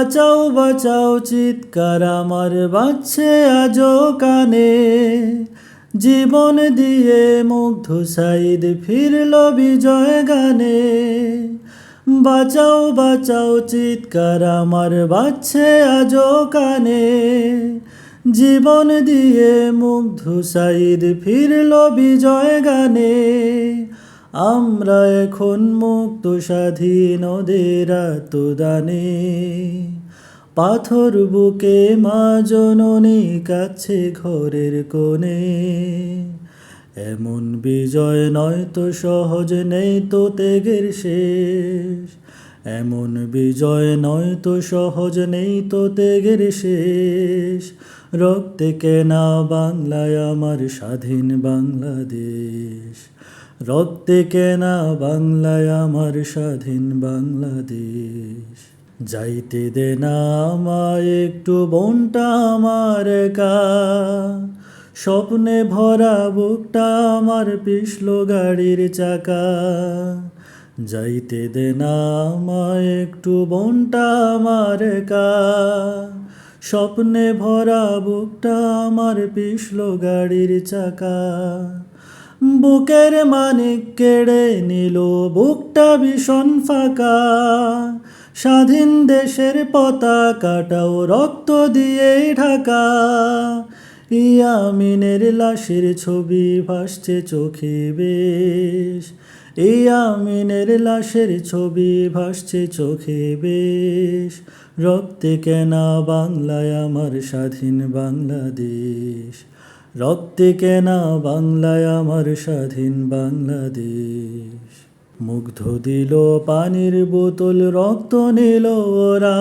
বাঁচাও বাঁচাও চিৎকার আমার বাচ্ছে আজও কানে। জীবন দিয়ে মুগ্ধ সাইদ ফিরল বিজয় গানে। বাঁচাও বাঁচাও চিৎকার আমার বাচ্ছে আজও কানে। জীবন দিয়ে মুগ্ধ সাইদ ফিরল বিজয় গানে। আমরা এখন মুক্ত স্বাধীন ওদের আত্মদানে। পাথর বুকে মা জননী কাছে ঘরের কোণে। এমন বিজয় নয় তো সহজ, নেই তো তেগের শেষ। এমন বিজয় নয় তো সহজ, নেই তো তেগের শেষ। রক্তে কেনা বাংলায় আমার স্বাধীন বাংলাদেশ। রক্তে কেনা বাংলায় আমার স্বাধীন বাংলাদেশ। যাইতে দে না আমায়, একটু বনটা আমার একা। স্বপ্নে ভরা বুকটা আমার পিছল গাড়ির চাকা। যাইতে দে না আমায়, একটু বনটা আমার একা। স্বপ্নে ভরা বুকটা আমার পিছল গাড়ির চাকা। বুকের মানিক কেড়ে নিল, বুকটা ভীষণ ফাঁকা। স্বাধীন দেশের পতাকাটাও রক্ত দিয়ে ঢাকা। ইয়ামিনের লাশের ছবি ভাসছে চোখে বেশ। ইয়ামিনের লাশের ছবি ভাসছে চোখে বেশ। রক্তে কেনা বাংলায় আমার স্বাধীন বাংলাদেশ। রক্তে কেনা বাংলায় আমার স্বাধীন বাংলাদেশ। মুগ্ধ দিল পানির বোতল, রক্ত নিল ওরা।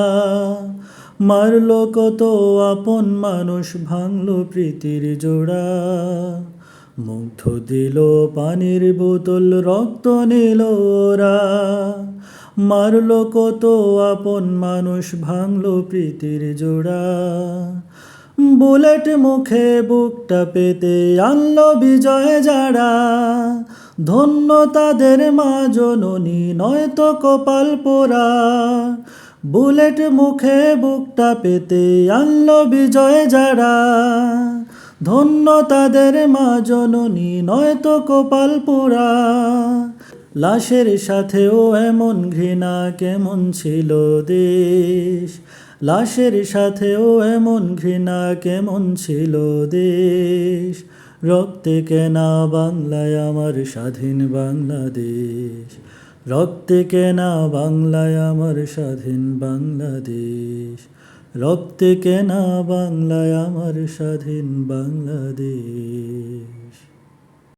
মারল কত আপন মানুষ, ভাঙল প্রীতির জোড়া। মুগ্ধ দিল পানির বোতল, রক্ত নিল ওরা। মারল কত আপন মানুষ, ভাঙল প্রীতির জোড়া। বুলেট মুখে বুকটা পেতে আনলো বিজয় যারা। ধন্য তাদের মা জননী, নয়তো কপাল পোড়া। বুলেট মুখে বুকটা পেতে আনলো বিজয় যারা। ধন্য তাদের মা জননী নয়তো কপাল পোড়া। লাশের সাথেও এমন ঘৃণা কেমন ছিল দেশ? লাশের সাথেও এমন ঘৃণা কেমন ছিল দেশ? রক্তে কেনা বাংলায় আমার স্বাধীন বাংলাদেশ। রক্তে কেনা বাংলায় আমার স্বাধীন বাংলাদেশ। রক্তে কেনা বাংলায় আমার স্বাধীন বাংলাদেশ।